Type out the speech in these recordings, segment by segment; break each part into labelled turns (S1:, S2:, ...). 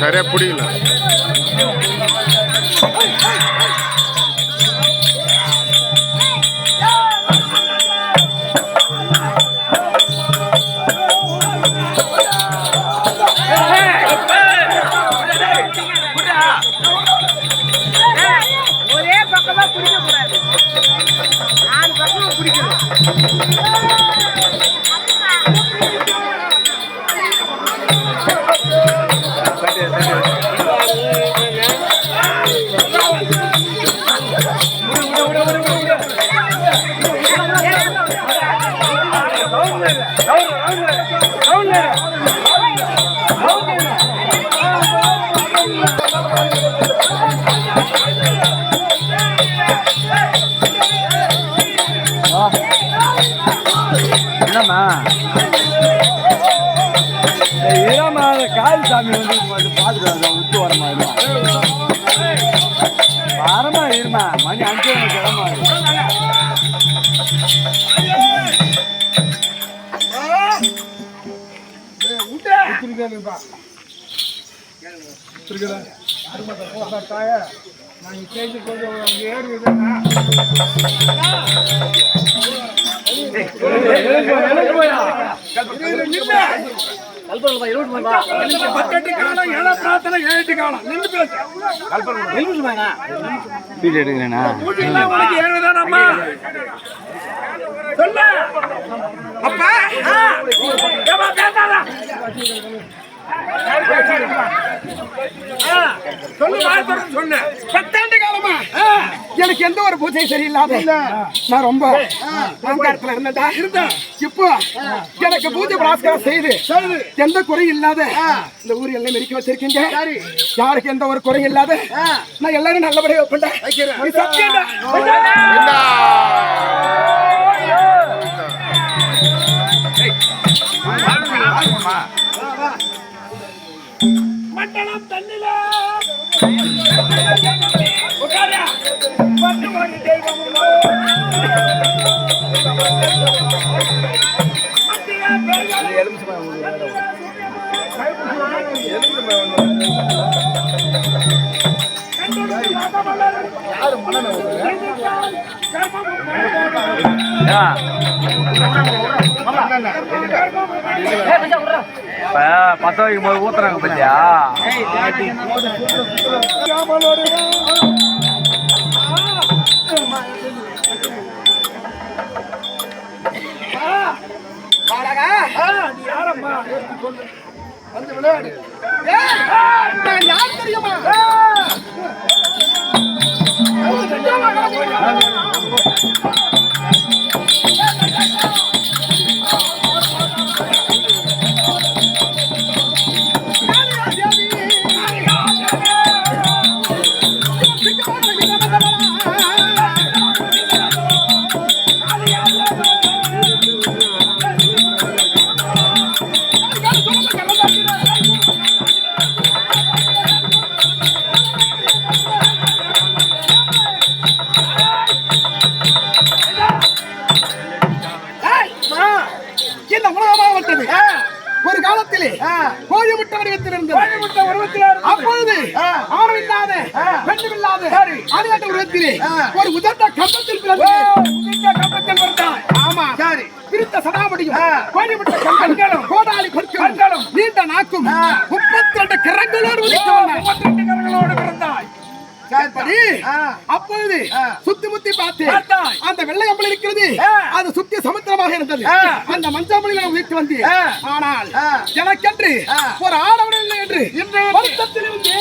S1: సరే అప్పుడు
S2: என்னம்மா வீடு எடுக்கிறேண்ணா
S1: அப்பா ஏமா பேசாத. சொல்லு வார்த்தை சொன்ன பத்தாண்டு காலமா எனக்கு எந்த ஒரு பூஜை சரியில்லாத நான் ரொம்ப அகங்காரத்துல இருந்ததா இருந்தேன் இப்போ எனக்கு பூஜை புராஸ்காரம் செய்து எந்த குறையும் இல்லாத இந்த ஊர் எல்லாம் மெரிக்க வச்சிருக்கீங்க யாருக்கு எந்த ஒரு குறையும் இல்லாத நான் எல்லாரும் நல்லபடியா வைப்பேன் நீ மண்டலம் தண்ணில உட்காரு. பட்டு மணி தெய்வம் உண்டோ?
S2: பத்த வைக்கும் போது ஊத்துறாங்க பத்தியா
S1: வந்து விளையாடு. நான் யார் முப்பத்தி ரெண்டு கரங்களோடு முப்பத்தி ரெண்டு கரங்களோடு பிறந்தாய் அப்படி அப்பொழுது சுத்தி முத்தி பார்த்து அந்த வெள்ளை அம்பளி இருக்கிறது. அது சுத்தி சமுத்திரமாக இருந்தது. அந்த மஞ்சள் உயிர்த்து வந்து ஆனால் எனக்கென்று ஒரு ஆடவன் இல்லை என்று வருத்தத்தில் இருந்து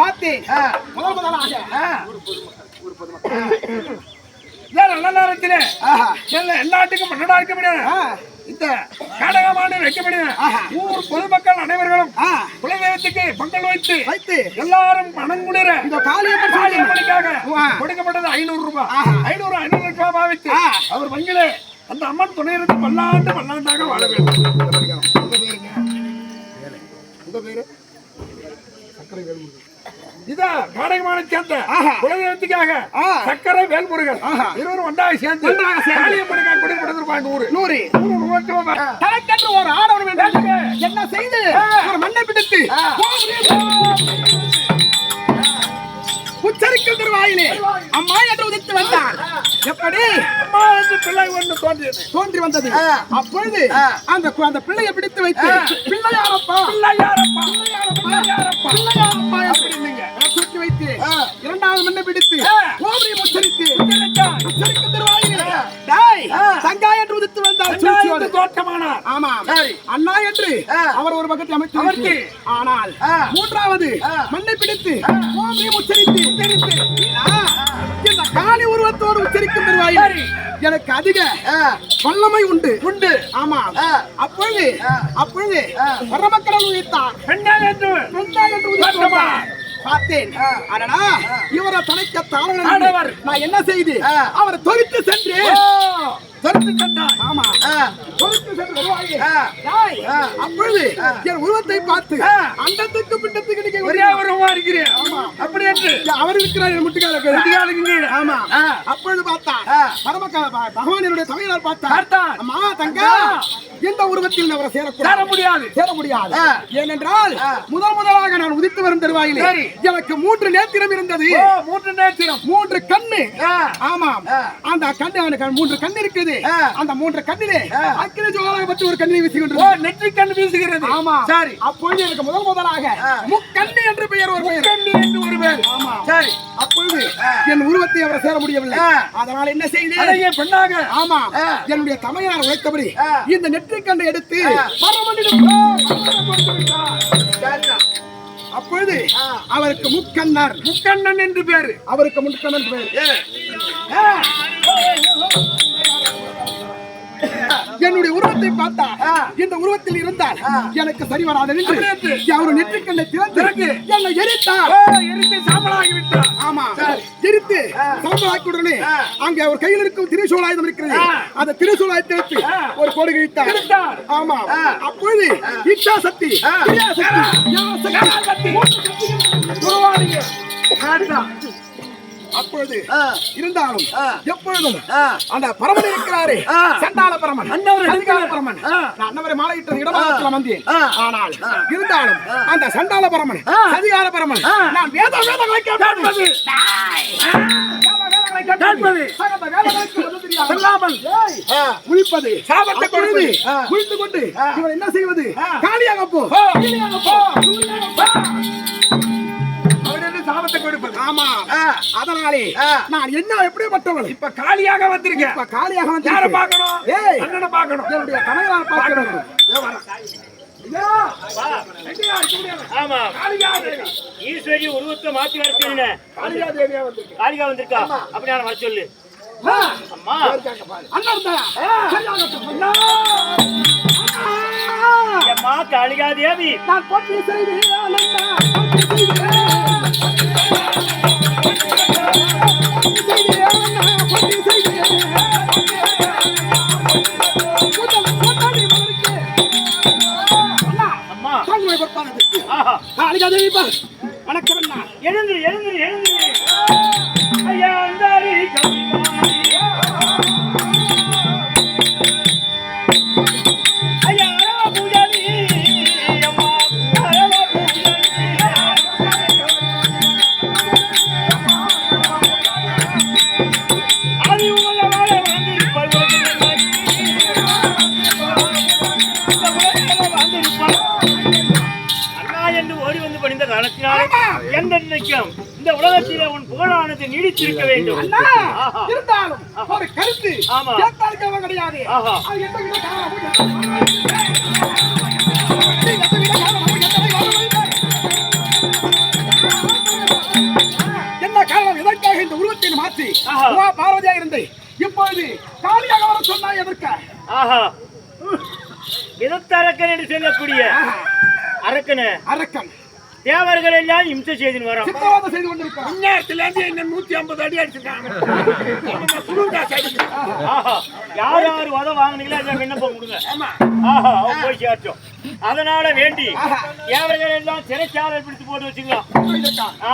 S1: பார்த்தேன். முதல் முதலாக ஏன் நல்ல நேரத்திலே. எல்லா எல்லாத்துக்கும் மன்னடா இருக்க முடியாது. இந்த நாடகமான வைக்க முடியாது. ஊர் பொதுமக்கள் அனைவர்களும் குலதெய்வத்துக்கு பொங்கல் வைத்து வைத்து. எல்லாரும் மனங்குளிர இந்த காளியம்மனுக்காக கொடுக்கப்பட்டது ஐநூறு ரூபாய். ஐநூறு ஐநூறு ரூபாய் பாவித்து அவர் வங்கிலே அந்த அம்மன் துணை இருந்து பல்லாண்டு பல்லாண்டாக வாழ வேண்டும். உங்க பேரு சக்கரை வேலுமுருகன்
S3: இதா காடகமான சேர்ந்த. குலதெய்வத்துக்காக. சக்கரை வேல்முருகன். இருவரும் ஒன்றாக சேர்ந்து. காளியம்மனுக்காக குடி கொடுத்துருப்பாங்க நூறு
S1: நூறு. தனக்கென்று ஒரு ஆடவன் என்ன செய்து ஒரு மண்ணை பிடித்து உச்சரிக்கும் திருவாயிலே. அம்மா என்று உதித்து வந்தான். எப்படி?
S3: அம்மா என்று பிள்ளை ஒன்று தோன்றியது.
S1: தோன்றி வந்தது. அப்பொழுது அந்த அந்த பிள்ளையை பிடித்து வைத்து பிள்ளையாரப்பா
S3: பிள்ளையாரப்பா பிள்ளையாரப்பா
S1: பிள்ளையாரப்பா அப்படின்னு தூக்கி வைத்து இரண்டாவது மண்ணை பிடித்து ஓமரியம் உச்சரித்து உச்சரிக்கும் திருவாயிலே டேய். தங்கா என்று உதித்து வந்தார் சூழ்ச்சியோடு.
S3: தோற்றமானார்.
S1: ஆமா அண்ணா என்று அவர் ஒரு பக்கத்தில் அமைத்து. ஆனால் மூன்றாவது மண்ணை பிடித்து ஓமியம் உச்சரித்து வீணா, இந்த காளி உருவத்தோடு உச்சரிக்கும் பெருவாயில் எனக்கு அதிக வல்லமை உண்டு. உண்டு. ஆமா அப்பொழுது அப்பொழுது பரமக்கடல் உயிர்த்தார்
S3: என்று
S1: என்று. பார்த்தேன். அடடா. இவரை தனக்க தாரணம்.
S3: ஆடவர்.
S1: நான் என்ன செய்து? அவரை தொலைத்து சென்று ஆமா. சென்று வருவாயே. அப்பொழுது என் உருவத்தை பார்த்து அண்டத்துக்கு பிண்டத்துக்கு நீங்க
S3: ஒரே உருவமா இருக்கிறேன் அப்படி என்று.
S1: அவர் இருக்கிறார் என் முட்டுக்கால. ஆமா. அப்பொழுது பார்த்தா பரமக்க பகவானுடைய தமையனார் பார்த்தா
S3: பார்த்தான்.
S1: அம்மா தங்கா இந்த உருவத்தில் அவரை
S3: சேர
S1: சேரக்கூடாது
S3: முடியாது.
S1: சேர முடியாது. ஏனென்றால் முதல் முதலாக நான் உதித்து வரும் தருவாயிலே
S3: சரி.
S1: எனக்கு மூன்று நேத்திரம் இருந்தது.
S3: மூன்று நேத்திரம்.
S1: மூன்று கண்ணு.
S3: ஆ.
S1: ஆமாம். அந்த கண்ணு மூன்று கண் இருக்குது. அந்த மூன்று கண்ணிலே அக்கினி ஜோலாக பற்றி ஒரு கண்ணை வீசி
S3: ஓ
S1: கொண்டிருந்தது
S3: நெற்றி கண்டு வீசுகிறது.
S1: ஆமா.
S3: சரி.
S1: அப்பொழுது எனக்கு முதல் முதலாக முக்கண்ணி என்று பெயர் ஒரு பெயர்.
S3: கண்ணி என்று ஒரு பேர்
S1: ஆமா.
S3: சரி.
S1: அப்பொழுது என் உருவத்தை அவர் சேர முடியவில்லை. அதனால் என்ன செய்தேன்?
S3: பெண்ணாக.
S1: ஆமா. என்னுடைய தமையனார் உழைத்தபடி இந்த நெற்றிக்கண்டை எடுத்து பரமனிடம் கொடுத்து விட்டார். அப்பொழுது அவருக்கு முக்கண்ணர்.
S3: முக்கண்ணன் என்று பேரு.
S1: அவருக்கு முக்கண்ணன் பேர். என்னுடைய உருவத்தை பார்த்தா இந்த உருவத்தில் இருந்தால் எனக்கு சரி வராது என்று. அவர் நெற்றிக்கண்ணை திறந்து என்னை எரித்தார்.
S3: ஓ, எரிந்து சாம்பலாகி விட்டார்
S1: ஆமா எரித்து சாம்பலாக்கி உடனே அங்கே அவர் கையில் இருக்கும் திரிசூலாயுதம் இருக்கிறது. அந்த திரிசூலாயத்தை எடுத்து ஒரு கோடு கிழித்தார். ஆமா. அப்பொழுது இச்சா சக்தி கிரியா சக்தி ஞான சக்தி
S3: குருவாடிய காட்டுதான்.
S1: அப்பொழுது இருந்தாலும் எப்பொழுதும் அந்த பரமன் இருக்கிறாரே. சண்டாள பரமன். சண்டாள பரமன். நான் அன்னவரை மாலையிட்ட இடமாகத்தில் வந்தேன். ஆனால் இருந்தாலும் அந்த சண்டாள பரமன் அதிகார பரமன் நான் வேத வேதங்களை கேட்பது. குளிப்பது
S3: சாபத்தை கொடுப்பது.
S1: குளித்து கொண்டு இவன் என்ன செய்வது? காலியாக போ.
S3: சாபத்தை கொடுப்பது.
S1: ஆமா. அதனாலே நான் என்ன எப்படிப்பட்டவள்?
S3: இப்ப காலியாக வந்திருக்கேன்
S1: இப்ப காலியாக வந்து
S3: யார பார்க்கணும்?
S1: ஏய்
S3: அண்ணனை பார்க்கணும்.
S1: என்னுடைய கணவனால் பார்க்க வேண்டும்
S4: ஆமா.
S3: காளிகாதேவி
S4: ஈஸ்வரி உருவத்தை மாத்தி வர
S3: வந்திருக்கு.
S4: காளிகா வந்திருக்கா? அப்படி நான் வர சொல்லு. அம்மா.
S1: அண்ணா
S4: காளிகா தேவி.
S1: நான் பொட்டி செய்து
S4: ஆஹா
S1: வணக்கம்
S4: எழுந்துரு எழுந்துரு எழுந்துரு. காலத்தினால் என்றென்றைக்கும் இந்த உலகத்திலே உன் புகழானது நீடித்திருக்க வேண்டும்.
S1: இருந்தாலும் ஒரு கருத்து
S4: ஆமா.
S1: கிடையாது.
S4: ஆஹா.
S1: என்ன காரணம்? எதற்காக இந்த உருவத்தை மாற்றி? பார்வதியாக இருந்தேன் இப்பொழுது காலியாக வர சொன்னாய் எதற்க?
S4: ஆஹா. விதத்த அரக்கன் என்று சொல்லக்கூடிய
S1: ஆஹா.
S4: அரக்கன.
S1: அரக்கன்.
S4: தேவர்கள் எல்லாம் இம்சை செய்துன்னு வரோம்.
S1: சித்திரவதை செய்து கொண்டிருக்கிறான்
S2: இந்நேரத்துல இருந்து என்ன நூத்தி ஐம்பது அடி அடிச்சிருக்காங்க.
S4: யார் யார் உத வாங்குனீங்களோ அதை விண்ணப்பம் கொடுங்க.
S2: ஆமா.
S4: ஆஹா அவன் போய் சேர்த்தோம். அதனால வேண்டி தேவர்கள் எல்லாம் சிறைச்சாலை பிடித்து போட்டு வச்சுக்கலாம்.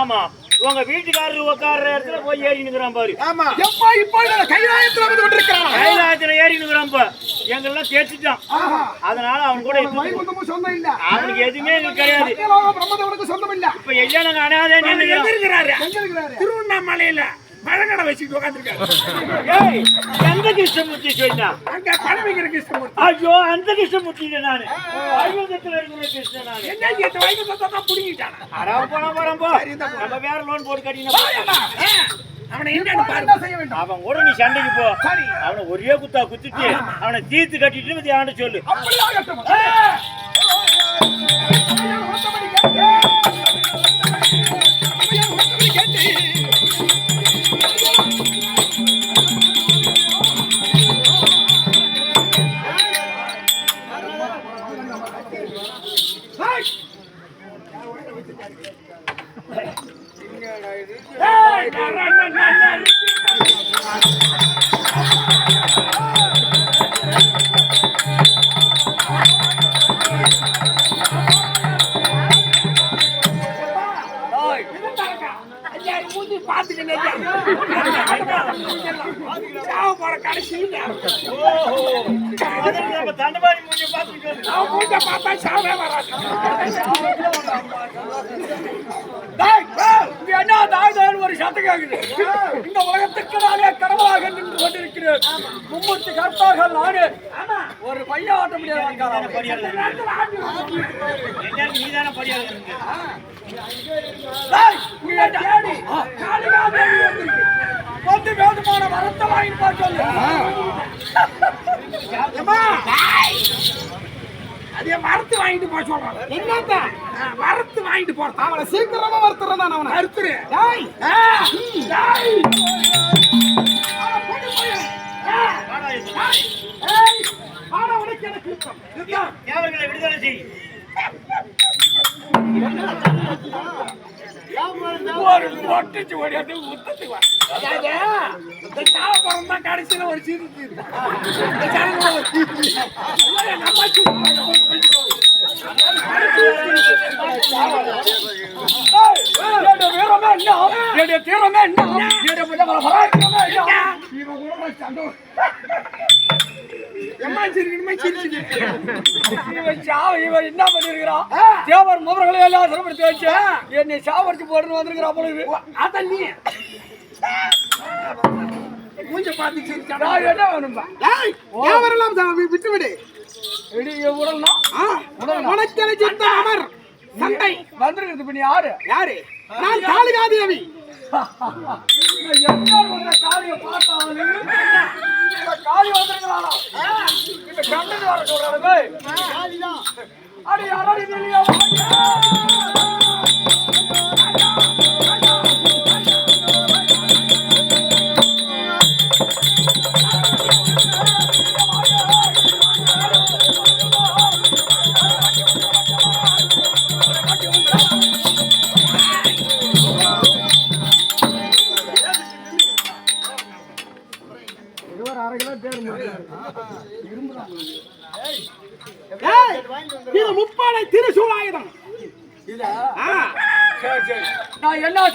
S4: ஆமா. உங்க வீட்டுக்காரர் உட்கார்ற இடத்துல போய் ஏறி நிக்கிறான் பாரு.
S2: ஆமா.
S1: எப்பா இப்போ கைலாயத்தில் வந்து கொண்டிருக்கிறான்?
S4: கைலாயத்துல ஏறி நிக்கிறான் பாரு எங்கெல்லாம் தேய்ச்சிட்டான் அதனால அவன் கூட
S1: சொந்தம் இல்ல.
S4: அவனுக்கு எதுவுமே எங்களுக்கு கிடையாது.
S1: பிரம்மதேவனுக்கு சொந்தம் இல்ல.
S4: இப்ப எல்லாம் நாங்க அனாதே
S2: இருக்கிறாரு? திருவண்ணாமலையில. பழங்கடை வச்சுட்டு உட்காந்துருக்காரு
S4: எந்த கிருஷ்ணமூர்த்தி சொன்னா
S2: அங்க பழம் வைக்கிற கிருஷ்ணமூர்த்தி
S4: ஐயோ அந்த கிருஷ்ணமூர்த்தி நானு ஐவகத்துல இருக்கிற கிருஷ்ணன் நானு
S2: என்ன இந்த வயசு தான் புடிங்கிட்டானா
S4: அடாவ போனா போறோம் போ நம்ம வேற லோன் போட்டு கட்டினா
S2: அவனை
S4: அவன் கூட நீ சண்டைக்கு போ அவனை ஒரே குத்தா குத்திட்டு அவனை தீர்த்து கட்டிட்டு ஆண்ட சொல்லு
S1: அப்படியாகட்டும்
S3: வந்து வேண்டுமான வரத்தை வாங்கி பார்த்து
S2: அதே மரத்து வாங்கிட்டு போக சொல்றான்
S1: என்னத்த?
S2: மரத்து வாங்கிட்டு போறான்
S1: அவனை சீக்கிரமா வறுத்துறேன் நான் அவனை
S2: மறுத்துரு
S4: விடுதலை செய்
S2: ஒரு ஒட்டிச்சு ஓடியாந்து உத்தத்துக்கு வா. அதாவது, இந்த சாவ போறோம் தான் கடைசியில ஒரு.
S3: வீரமே என்ன என்னுடைய தீரமே என்ன என்னுடைய சண்டை
S2: எம்மா சிரிக்கணுமா சிரிச்சுட்டு.
S3: இவன் சாவ இவன் என்ன பண்ணிருக்கிறான் தேவர் முகர்களை எல்லாம் சிறப்படுத்தி வச்சு என்னை சாவடிச்சு போட்டுன்னு வந்திருக்கிறான் பொழுது
S2: அதான் நீ. மூஞ்ச?
S3: நான் என்ன வேணும்பா?
S1: ஏய், யாவரெல்லாம் சா- வி- விட்டு விடு.
S3: இடி உடல்னா?
S1: ஆ, உனக்கு எனக்கு யுத்தம் அமர்? சண்டை.
S3: வந்திருக்கிறது இப்ப நீ யாரு?
S1: யாரு? நான்
S3: எங்க வந்த காளிய பார்த்தாலும் காளி வந்திருக்கிறானா இந்த கண்ணன் வர சொல்றாரு அடி வெளியே
S1: ஏய்,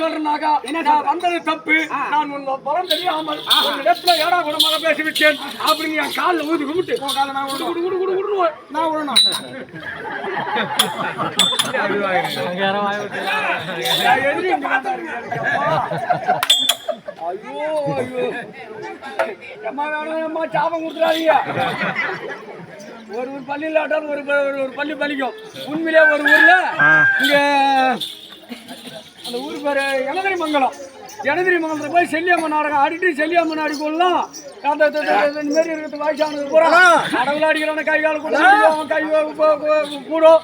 S3: நான் சொல்றேன்னாக்கா நான் வந்தது தப்பு. நான் உன் பலம் தெரியாமல் உன் இடத்துல ஏடா குணமாக பேசிவிட்டேன். அப்படின்னு என் காலில் ஊதி கும்பிட்டு குடு குடு குடு குடு குடு
S1: நான் விடணும்
S3: நான். ஐயோ ஐயோ அம்மா வேணாம் அம்மா சாபம் கொடுத்துறாதீங்க ஒரு ஒரு பள்ளியில் ஆட்டாலும் ஒரு ஒரு பள்ளி பலிக்கும் உண்மையிலே ஒரு ஊர்ல இங்க அந்த ஊர் பேரு எனதிரி மங்கலம் எனதிரி மங்கலத்துல போய் செல்லியம்மன் நாடகம் ஆடிட்டு செல்லியம்மன் ஆடிக்கொள்ளலாம் அந்த மாரி இருக்கிறது வயசானது பூரா கடவுள் அடிக்கிறான கை கால் கூட கை கூடும்.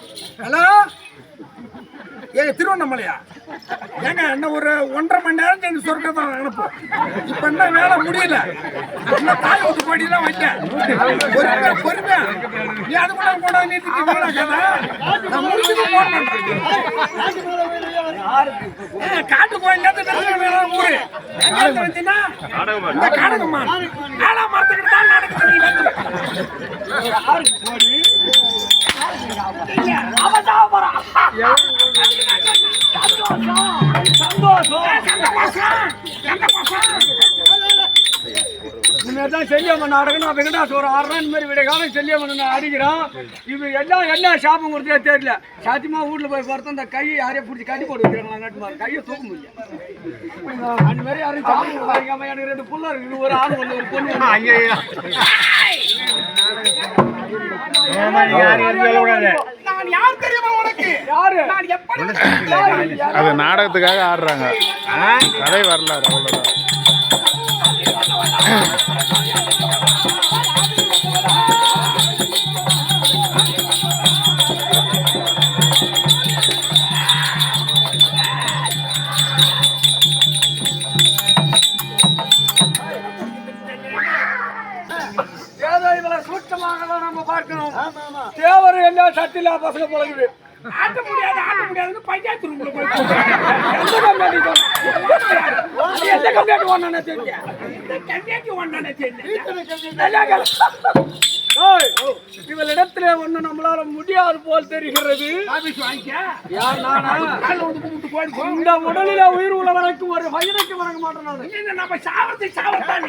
S2: ஏங்க திருவண்ணாமலையா? ஏங்க என்ன ஒரு ஒன்றரை மணி நேரம் எனக்கு சொர்க்கத்தை அனுப்பு இப்ப என்ன வேலை முடியல? இன்னும் தாய் ஊத்து போட்டிலாம் வைக்க பொறுமையா பொறுமையா. நீ அது கூட கூட நீட்டுக்கு வேலை கதை நான் முடிச்சுட்டு போனேன் காட்டு கோயில் வேலை ஊரு. வந்தீங்கன்னா இந்த காடகம்மா. ஆனா மரத்துக்கிட்டு தான் நடக்குது அவன் தான் போறான்
S3: இனிமேதான் செல்லியம்மன் நாடகம். நான் ஆடுறேன் இந்த மாதிரி விட காலம் செல்லியம்மன் நான் அடிக்கிறோம் இது எல்லாம் என்ன சாபம் கொடுத்தே தெரியல. சாத்தியமா வீட்டுல போய் பார்த்தா அந்த கையை யாரையும் பிடிச்சி கட்டி போட்டு வைக்கிறாங்களா கையை தூக்க முடியல. அந்த மாதிரி யாரும் கொடுக்காம எனக்கு ரெண்டு புள்ள இருக்குது ஒரு ஆண் ஒண்ணு ஒரு பொண்ணு. ஒண்ணு.
S1: நான் யார் தெரியுமா உனக்கு?
S3: யாரு?
S1: நான் எப்படி
S5: அது நாடகத்துக்காக ஆடுறாங்க. கதை வரலாறு அவ்வளோதான்
S3: ஏதோ இவளை தான் நம்ம பார்க்கணும். தேவர் என்ன சட்டிலா பசங்க பழகுது
S2: ஆட்ட முடியாது ஆட்ட முடியாதுன்னு பஞ்சாயத்து ரூம்ல போய்
S3: எந்த சொன்ன? எந்த கம்யூனிட்டி ஒன்னு தெரிஞ்ச
S2: ஒன்னானே தெரியும்
S3: இவளிடத்துல ஒண்ணு நம்மளால முடியாது போல் தெரிகிறது. இந்த உடலில உயிர் உள்ள வரைக்கும் ஒரு வயதுக்கு வணங்க மாட்டேன்
S2: நம்ம சாவத்தை சாவத்தான்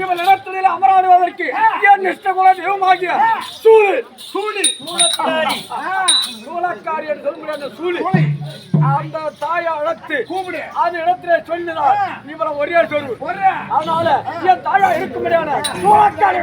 S3: இவளிடத்தில் அமராடுவதற்கு என் இஷ்டகுல தெய்வமாகிய சூழு சூழி
S4: சூளக்காரி.
S3: சூழக்காரி என்று சொல்ல முடியாத சூழி அந்த தாயை அழைத்து கூப்பிடு. அது இடத்துல சொல்லினார். இவரை ஒரே சொல்லு. அதனால என் தாயா இருக்க முடியாத சூழக்காரி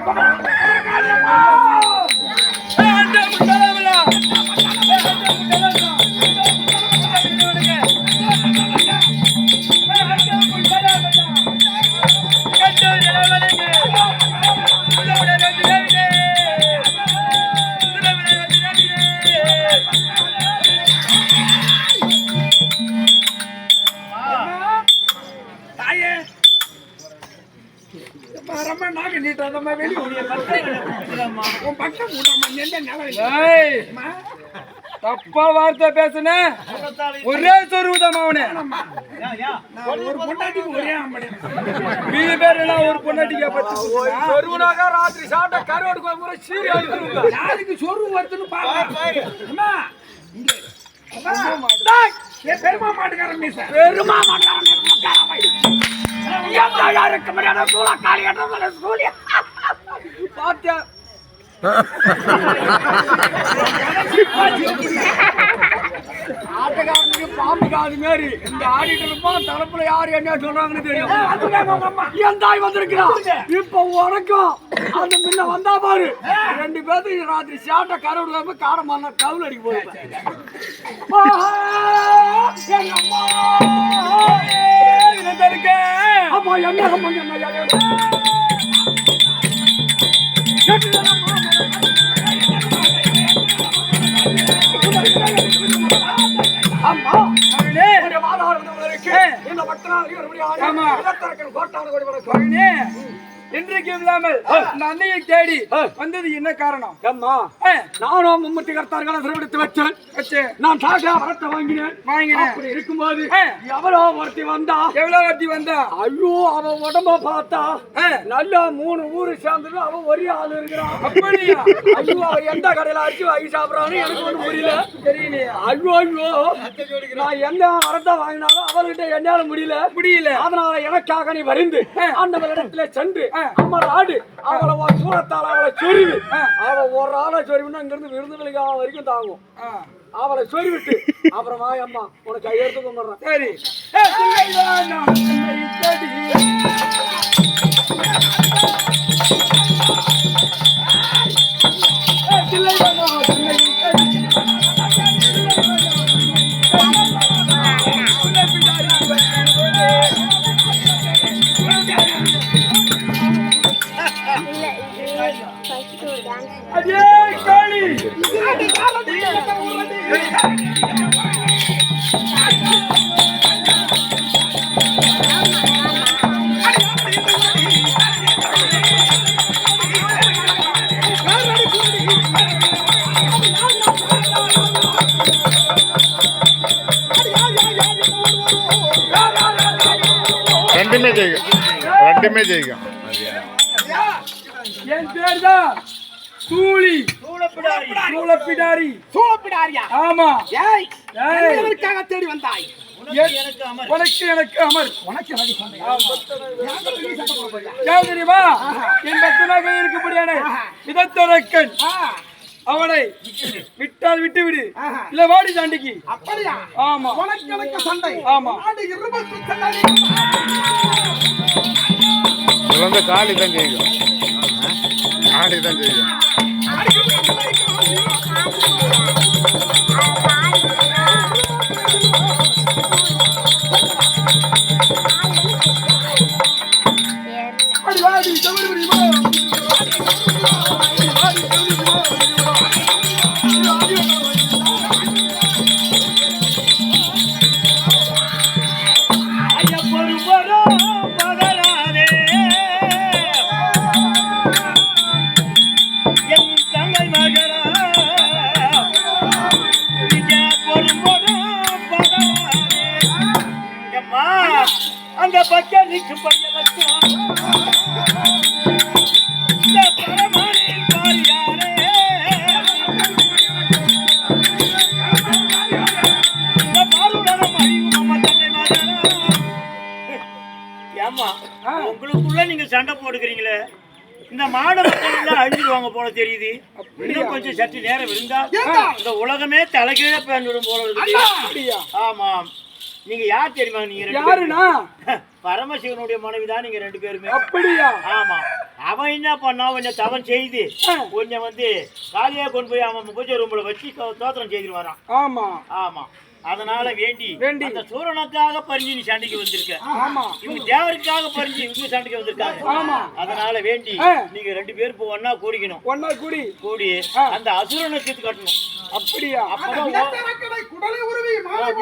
S2: நாக்கு நீட்ட நம்ம வெளி உடைய உன் பக்கம் கூட்டமா எந்த நிலம்
S3: ஏய், தப்பா வார்த்தை பேசுன. ஒரே சொருவுதான் அவனே.
S2: ஒரு பொண்டாட்டிக்கு ஒரே
S3: மீதி பேர் எல்லாம் ஒரு பொண்டாட்டிக்கா பத்தி சொருவுனாக ராத்திரி சாப்பிட்ட கருவாடு குழம்பு சீரி அடிச்சிருங்க
S2: யாருக்கு சொரு வருதுன்னு பாருங்க அம்மா. இங்க. அம்மா, டேய், என் பெருமா மாட்டுக்காரன் மீச. பெருமா மாட்டுக்காரன். யாருக்கு முடியாத சூழ காலி கட்டுறதுல சூழியா
S3: பாத்தியா? ஆட்டக்காரனுக்கு பாம்பு காது மாதிரி இந்த ஆடிட்டு தரப்புல யாரு என்ன சொல்றாங்கன்னு தெரியும். என் தாய் வந்திருக்கிறான் இப்ப உனக்கும் அந்த முன்ன வந்தா பாரு. ரெண்டு பேர்த்துக்கு ராத்திரி சாட்ட இருந்து காரமான கவுல் அடிக்க போயிருப்பேன் அப்பா என்ன அம்மா என்ன? யாரு? அம்மா மகனே உன்னுடைய மாதாவர் வந்தவர்களுக்கு இந்த பக்தனால் இருபடி ஆமா. இடத்தரக்கன் கோட்டான கொடி வணக்கம் இன்றைக்கு இல்லாமல் இந்த அன்னையை தேடி வந்தது என்ன காரணம்? அம்மா நானும் மும்மூர்த்தி கர்த்தார்களை சிறுவிடுத்து வச்சேன். நான் சாட்டா வரத்தை வாங்கினேன். வாங்கினேன். அப்படி இருக்கும்போது எவ்வளோ ஒருத்தி வந்தா? எவ்வளோ ஒருத்தி வந்தா? ஐயோ அவன் உடம்ப பார்த்தா நல்லா மூணு ஊரு சேர்ந்துட்டு அவன் ஒரே ஆள் இருக்கிறான் அப்படியா? ஐயோ அவன் எந்த கடையில அரிசி வாங்கி சாப்பிடறான்னு எனக்கு ஒன்றும் புரியல. தெரியலையா. ஐயோ ஐயோ. நான் என்ன வரத்தை வாங்கினாலும் அவர்கிட்ட என்னால முடியல. முடியல. அதனால எனக்காக நீ வரிந்து அந்த இடத்துல சென்று அம்மா ஆடு. அவளை சூரத்தால் அவளை சொருவி அவளை ஒரு ஆளை சொருவினா இங்கிருந்து விருந்துகளுக்கு அவன் வரைக்கும் தாங்கும். அவளை சொருவிட்டு அப்புறம் வாய் அம்மா உனக்கு கையெழுத்து கும்பிட்றேன். சரி.
S5: ரெண்டுமே ஜெயிக்கும்
S3: என் பேர் தான் தூளி
S4: சூழப்பிடாரி
S1: சூழப்பிடாரியா
S3: ஆமா.
S1: ஏய். எதற்காக தேடி வந்தாய்.
S4: உனக்கு எனக்கு அமர்.
S3: உனக்கு எனக்கு தெரியுமா? என் பக்தனாக அவனை விட்டால் விட்டு விடு. இல்ல வாடி சண்டைக்கு.
S1: அப்படியா?
S3: ஆமா.
S1: உனக்கு எனக்கு சண்டை.
S3: ஆமா.
S1: இருபத்தி சண்டை
S5: வந்து காளி தான் செய்யும். ஆடி தான்
S4: செய்யும். மக்கள் எல்லாம் அழிஞ்சிடுவாங்க போல தெரியுது. இன்னும் கொஞ்சம் சற்று நேரம் இருந்தா இந்த உலகமே தலைகீழ பேண்டுடும் போல ஆமாம். நீங்க யார் தெரியுமா நீங்க பேரும்? பரமசிவனுடைய மனைவி தான் நீங்க ரெண்டு பேருமே.
S3: அப்படியா?
S4: ஆமா. அவன் என்ன பண்ணா உன்னை தவம் செய்து கொஞ்சம் வந்து காலியா கொண்டு போய் அவன் பூஜை ரூம்ல வச்சு தோத்திரம் செய்து வரான்.
S3: ஆமா.
S4: ஆமா. அதனால வேண்டி
S3: வேண்டி.
S4: அந்த சூரனுக்காக பறிஞ்சு நீ சண்டைக்கு வந்திருக்க.
S3: ஆமா.
S4: இவங்க தேவருக்காக பறிஞ்சு இவங்க சண்டைக்கு வந்திருக்காங்க.
S3: ஆமா.
S4: அதனால வேண்டி. நீங்க ரெண்டு பேரும் இப்போ ஒண்ணா கூடிக்கணும்.
S3: ஒன்னா கூடி.
S4: கூடி. அந்த அசுரனை தீர்த்து கட்டணும்.
S3: அப்படியா?
S4: அப்பதான்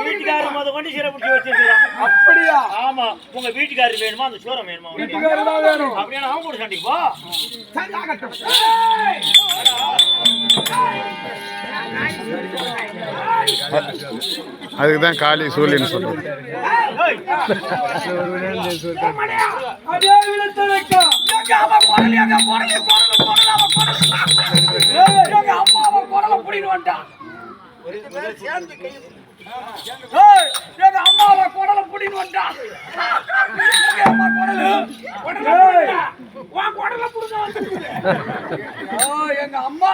S4: வீட்டுக்காரர் முத கொண்டு சிறப்பிடிச்சு வச்சிருக்கிறான்.
S3: அப்படியா?
S4: ஆமா. உங்க வீட்டுக்காரர் வேணுமா? அந்த சூரம் வேணுமா அப்படியே அவன் கூட சண்டைக்கு போ
S5: அதுக்கு தான் காளி சூழின்னு சொல்றது
S2: அம்மாவை புடின்னு எங்க அம்மா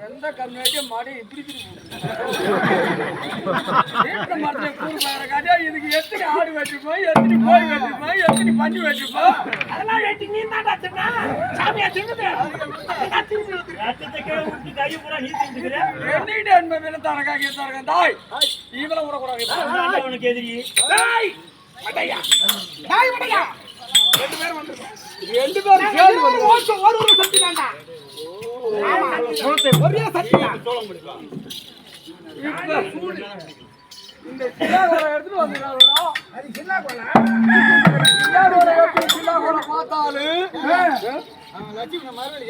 S3: எந்த கம்மியாச்சும் மாடி இப்படி வீட்டு மரத்துல கூறு பாக்குற காட்டியா இதுக்கு எத்தனை ஆடு வச்சிருப்போம் எத்தனை கோழி வச்சிருப்போம் எத்தனை பஞ்சு வச்சிருப்போம்
S2: அதெல்லாம் வெட்டி நீ தான்டா தின்னா. சாமியா
S4: தின்னுக்கிற.
S3: என்னிட்ட என்பது என்ன தனக்கா கேட்டாருங்க தாய் இவளை விடக்கூடாது.
S4: அதான்டா உனக்கு எதிரி.
S2: டேய், மட்டையா.
S1: தாய் உடையா
S3: ரெண்டு பேரும்
S1: நாங்க
S3: சேர்ந்து
S1: இருவரும்
S3: வந்து
S1: ஓட்டு ஒரு ஒரு சக்தி தான்டா ஆமா ஒரே சக்தி தான்
S3: இந்த சில்லாகோரை எடுத்துட்டு வந்துடுறாருடா அது சில்லாகோரை சில்லாகோரை எடுத்து சில்லாகோரை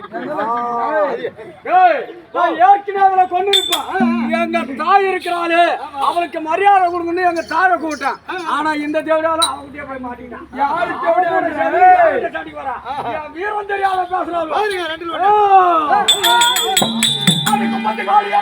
S3: பார்த்தாலு ஏய், நான் ஏற்கனவே அவளை கொண்டு எங்க தாய் இருக்கிறாளு அவளுக்கு மரியாதை கொடுக்கணும் எங்க தாயை கூப்பிட்டேன். ஆனா இந்த தேவடியால அவங்கிட்டே போய் யாரு என் வீரம் தெரியாத பேசுறாள்? அதுக்கு பத்து காலியா?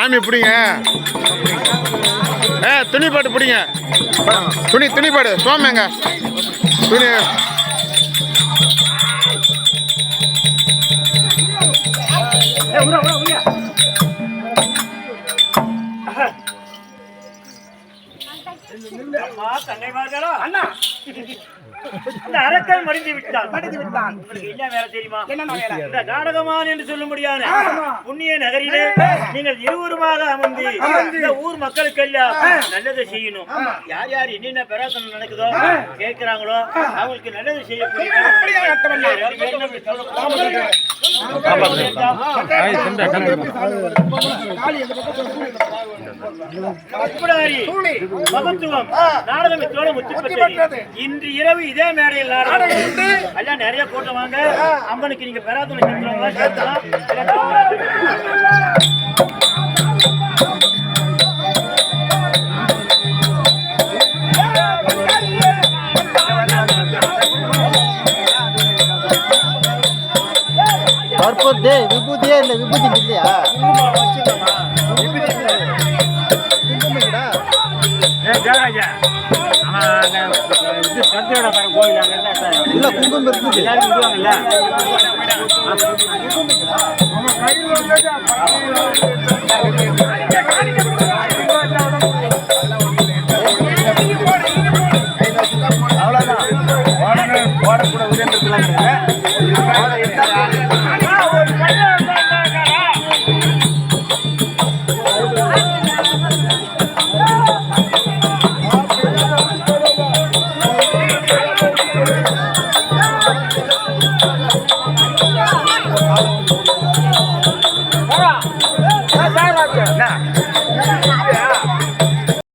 S5: சாமி பிடிங்க. ஏ துணி பிடிங்க. துணி துணிப்பாடு பாடு. சோமேங்க துணி.
S4: அண்ணா. இந்த அரக்கன் மடிந்து விட்டான்
S1: மடிந்து விட்டான்
S4: என்ன வேலை தெரியுமா இந்த நாடகமான் என்று சொல்ல முடியாது புண்ணிய நகரிலே நீங்கள் இருவருமாக அமர்ந்து இந்த ஊர் மக்களுக்கெல்லாம் நல்லதை செய்யணும் யார் யார் என்னென்ன பிரச்சனை நடக்குதோ கேட்கிறாங்களோ அவங்களுக்கு நல்லது
S1: கட்டவல்ல.
S4: அற்புதாரி, மகத்துவம் நாடகம் இத்தோட முத்தி பெற்றது. இன்று இரவு இதே மேடையில் நாடகம் எல்லாம் நிறைய கூட்டம் வாங்க. அம்மனுக்கு நீங்க பெறாதுல செலுத்துறவங்களா சேர்த்தலாம்
S6: தற்போது விபூதியே இல்லை விபூதி இல்லையா? குங்குமம் இருக்குது.
S2: எல்லாரும் வந்தது